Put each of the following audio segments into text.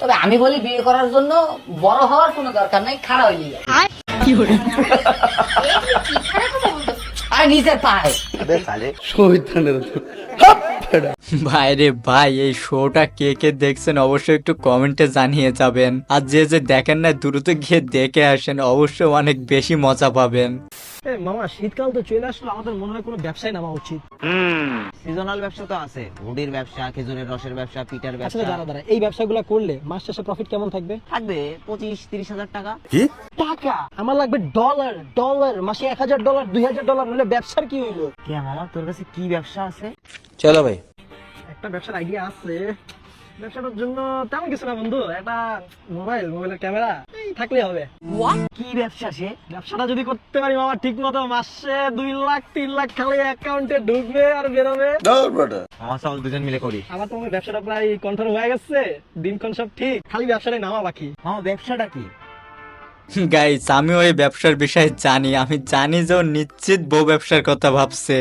তবে আমি বলি বিয়ে করার জন্য বড় হওয়ার কোনো দরকার নাই খারাপ হইলি আর নিজের পায়ে। ভাই রে ভাই এই শোটা কে কে দেখছেন অবশ্যই একটু কমেন্টে জানিয়ে যাবেন। আর যে যে দেখেন না দ্রুত গিয়ে দেখে আসেন অবশ্যই অনেক বেশি মজা পাবেন। মামা শীতকাল তো চলে আসলো আমাদের মনে হয় কোনো ব্যবসায় নামা উচিত। সিজনাল ব্যবসা তো আছে। হুডির ব্যবসা খেজুরের রসের ব্যবসা পিঠার আচ্ছা ব্যবসা। দাঁড়া দাঁড়া এই ব্যবসাগুলো করলে মাস শেষে প্রফিট কেমন থাকবে? থাকবে পঁচিশ তিরিশ হাজার টাকা। টাকা? আমার লাগবে ডলার ডলার মাসে এক হাজার ডলার দুই হাজার ডলার হলে ব্যবসার কি হইল? কে মামা তোর কাছে কি ব্যবসা আছে? চলো ভাই। একটা ব্যবসার আইডিয়া আছে। ব্যবসাটার জন্য তেমন কিছু না বন্ধু একটা মোবাইল মোবাইলের ক্যামেরা থাকলে হবে কি ব্যবসা সে ব্যবসাটা যদি করতে পারি মামা ঠিক মতো মাসে দুই লাখ তিন লাখ খালি অ্যাকাউন্টে ঢুকবে আর বেরোবে মামা চল দুজন মিলে করি আমার তোমার ব্যবসাটা প্রায় কনফার্ম হয়ে গেছে দিনক্ষণ সব ঠিক খালি ব্যবসাটাই নামা বাকি মামা ব্যবসাটা কি গাইস আমি ওই ব্যবসার বিষয়ে জানি আমি জানি যে নিশ্চিত বউ ব্যবসার কথা ভাবছে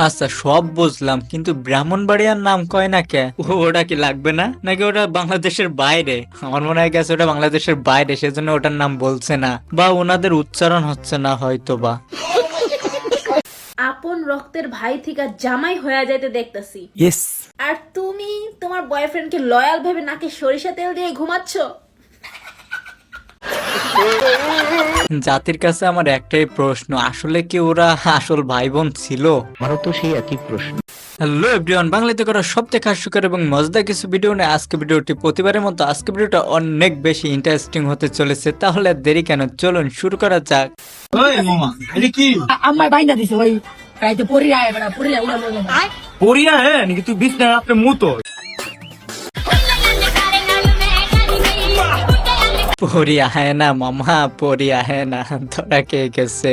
আচ্ছা। সব বুঝলাম কিন্তু ব্রাহ্মণবাড়িয়ার নাম কয় না কে? ওটা কি লাগবে না? নাকি ওটা বাংলাদেশের বাইরে? আমার মনে হয় গেছে ওটা বাংলাদেশের বাইরে সেজন্য ওটার নাম বলছে না। বা ওনাদের উচ্চারণ হচ্ছে না হয়তো বা রক্তের ভাই থেকে জামাই হয়ে যাইতে দেখতেছি। আর তুমি তোমার বয়ফ্রেন্ডকে লয়াল ভেবে নাকে সরিষা তেল দিয়ে ঘুমাচ্ছ? জাতির কাছে আমার একটাই প্রশ্ন আসলে কি ওরা আসল ভাই বোন ছিল? আমারও তো সেই একই প্রশ্ন। হ্যালো এভরিওয়ান বাংলাতে করা সব হাস্যকর এবং মজাদার কিছু ভিডিও নিয়ে আজকে ভিডিওটি প্রতিবারের মতো। আজকে ভিডিওটা অনেক বেশি ইন্টারেস্টিং হতে চলেছে তাহলে দেরি কেন? চলুন শুরু করা যাক। আমার বাইন্দা দিছে ওই। রাইতে পরি আয় বেড়া পরি উড়া উড়া, উড়া। পড়িয়া হ্যাঁ নাকি তুই বিছনা রাত্রে মুতো? পরিয়া হ্যাঁ না মামা পরিয়া হ্যাঁ না ধরা কে গেছে?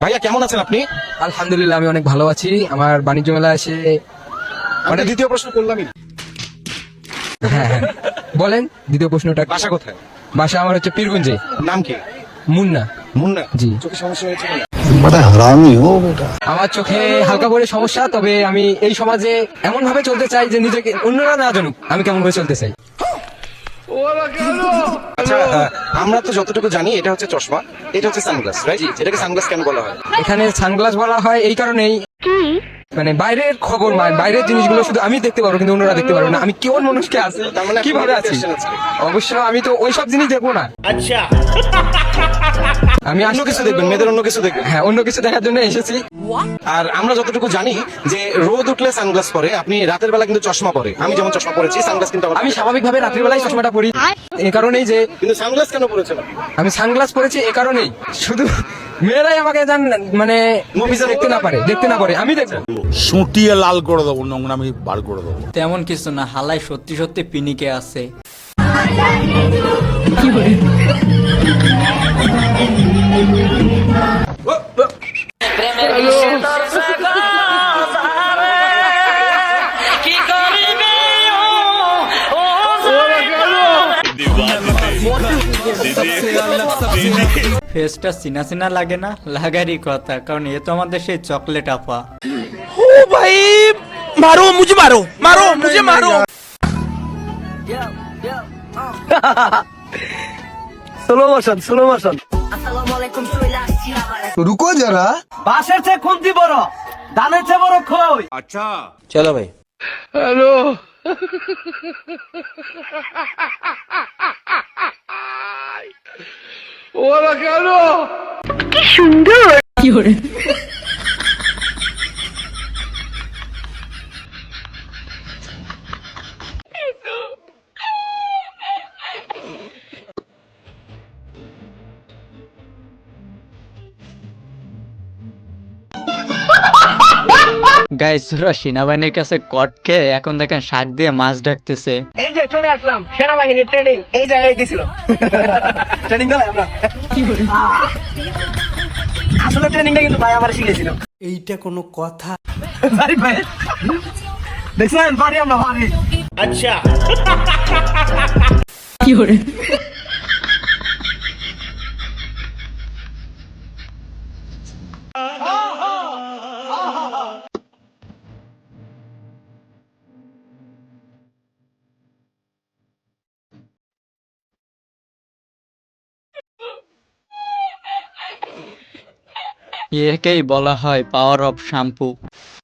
ভাইয়া কেমন আছেন আপনি? আলহামদুলিল্লাহ আমি অনেক ভালো আছি। আমার বাণিজ্য মেলা এসে মানে দ্বিতীয় প্রশ্ন করলামই। হ্যাঁ হ্যাঁ। বলেন দ্বিতীয় প্রশ্নটা বাসা কোথায়? বাসা আমার হচ্ছে পীরগঞ্জে। নাম কি? মুন্না। মুন্না? জি। চোখে সমস্যা হয়েছে কিনা? আমার চোখে হালকা করে সমস্যা তবে আমি এই সমাজে এমন ভাবে চলতে চাই যে নিজেকে অন্যরা না জানুক আমি কেমন করে চলতে চাই? আচ্ছা আমরা তো যতটুকু জানি এটা হচ্ছে চশমা এটা হচ্ছে সানগ্লাস রাইট এটাকে সানগ্লাস কেন বলা হয়? এখানে সানগ্লাস বলা হয় এই কারণেই। মানে বাইরের খবর মানে বাইরের জিনিসগুলো শুধু আমি দেখতে পারব কিন্তু অন্যরা দেখতে পারব না। আমি কেমন মানুষকে আছি? মানে কীভাবে আছি? আছে। অবশ্য আমি তো ওই সব জিনিস দেখব না। আচ্ছা। আমি অন্য কিছু দেখবেন মেয়েদের অন্য কিছু দেখবেন। হ্যাঁ অন্য কিছু দেখার জন্য এসেছি। আর আমরা যতটুকু জানি যে রোদ উঠলে সানগ্লাস পরে আপনি রাতের বেলা কিন্তু চশমা পরে। আমি যেমন চশমা পরেছি সানগ্লাস কিন্তু আমি স্বাভাবিকভাবে রাত্রিবেলায় চশমাটা পরি। এই কারণেই যে কিন্তু সানগ্লাস কেন পরেছেন? আমি সানগ্লাস পরেছি এই কারণেই। শুধু মেয়েরাই আমাকে জান মানে মুভিজে দেখতে না পারে দেখতে না পারে আমি দেখব। সুটিয়ে লাল করে দেবো নোংরা আমি বার করে দেবো। তেমন কিছু না হালাই সত্যি সত্যি পিনিকে আছে। ফেসটা চিনা চিনা লাগে না লাগারই কথা কারণ এ তো আমাদের সেই চকলেট আপা। স্লো মোশন স্লো মোশন রুকো যারা। বাসের চেয়ে খুন্তি বড় ধানের চেয়ে বড় খই। চলো ভাই। ওরা কেন? কি সুন্দর। কি গাইস ওরা সেনাবাহিনীর কাছে কট খেয়ে এখন দেখেন শাক দিয়ে মাছ ডাকতেছে। এই যে চলে আসলাম সেনাবাহিনীর ট্রেনিং এই জায়গায় গেছিল। ট্রেনিং দিলে আমরা। আসলে ট্রেনিংটা কিন্তু ভাই আমার শিখেছিল। এইটা কোনো কথা। ভাই ভাই। দেখছেন? পারি আমরা পারি একেই বলা হয় পাওয়ার অফ শ্যাম্পু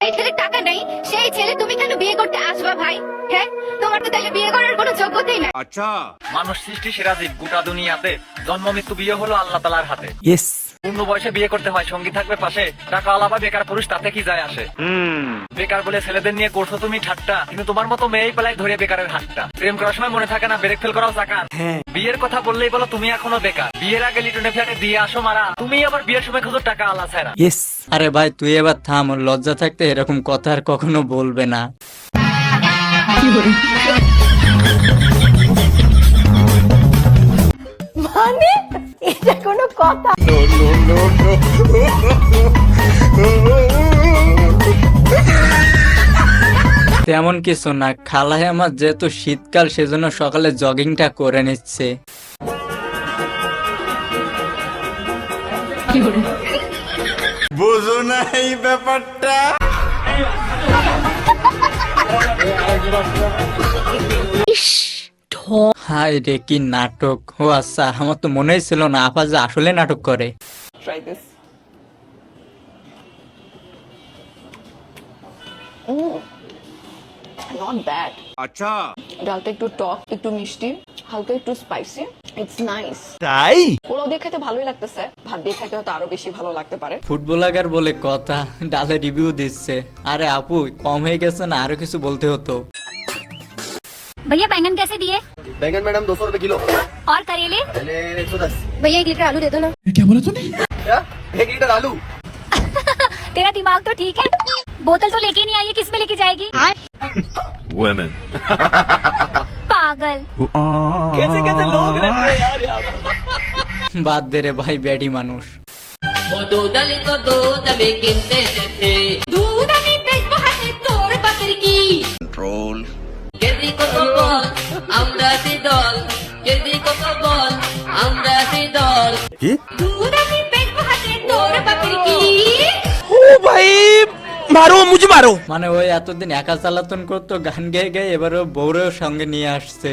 এখানে টাকা নাই সেই ছেলে তুমি কেন বিয়ে করতে আসবা ভাই? হ্যাঁ? তোমার তো তাহলে বিয়ে করার কোনো যোগ্যতাই নাই। আচ্ছা। মানুষ সৃষ্টি সেরা জীব গোটা দুনিয়াতে জন্ম মৃত্যু বিয়ে হলো আল্লাহ তালার হাতে। ইয়েস পূর্ণ বয়সে বিয়ে করতে হয় সঙ্গী থাকবে পাশে। টাকা আলাবা বেকার পুরুষ তাতে কি যায় আসে? বেকার বলে ছেলেদের নিয়ে করছ তুমি ঠাট্টা কিন্তু তোমার মতো মেয়েই পেলাই ধরে বেকারের হাতটা। প্রেম করার সময় মনে থাকে না ব্রেক ফেল করাও চাকান বিয়ের কথা বললেই বলো তুমি এখনও বেকার। বিয়ের আগে লিটনে ফ্ল্যাটে দিয়ে আসো মারা। তুমি আবার বিয়ের সময় খোঁজো টাকা আলা ছাড়া ইয়েস আরে ভাই তুই এবার থাম ওর লজ্জা থাকতে এরকম কথা আর কখনো বলবে না। মানে? এটা কোনো কথা। তেমন কিছু না খালায় আমার যেহেতু শীতকাল সেজন্য সকালে জগিংটা করে নিচ্ছে। বুঝো না এই ব্যাপারটা। হাই রে কি নাটক। ও আচ্ছা আমার তো মনেই ছিল না আপা যে আসলে নাটক করে। নট ব্যাড আচ্ছা। ডালটা একটু টক একটু মিষ্টি হালকা একটু স্পাইসি ইটস নাইস তাই? পোলাও দিয়ে খেতে ভালোই লাগতেছে। ভাত দিয়ে খেতে হয়তো আরও বেশি ভালো লাগতে পারে। ফুটবলাগার বলে কথা ডালে রিভিউ দিচ্ছে। আরে আপু কম হয়ে গেছে না আরও কিছু বলতে হতো। भैया बैंगन कैसे दिए? बैंगन मैडम दो सौ रूपए किलो। और करेले? एक सौ दस। भैया एक लीटर आलू दे दो ना। क्या बोला तूने? एक लीटर आलू। तेरा दिमाग तो ठीक है। बोतल तो लेके नहीं आई किसमें लेके जाएगी? पागल। कैसे कैसे लोग रहते हैं यार बात दे रहे भाई बैठी मानुष। वो दूध तो दूध में गिनते थे। दूध में तोड़ पत्थर की। कंट्रोल কত বল আমরা সে দল কেজি কত বল আমরা সে দল কি? দুধ আমি বেচবো হাতে তোর বাপের কি মারো মুঝে মারো মানে ওই এতদিন একা চালাতন করতো গান গেয়ে গেয়ে এবারও ও বউরেও সঙ্গে নিয়ে আসছে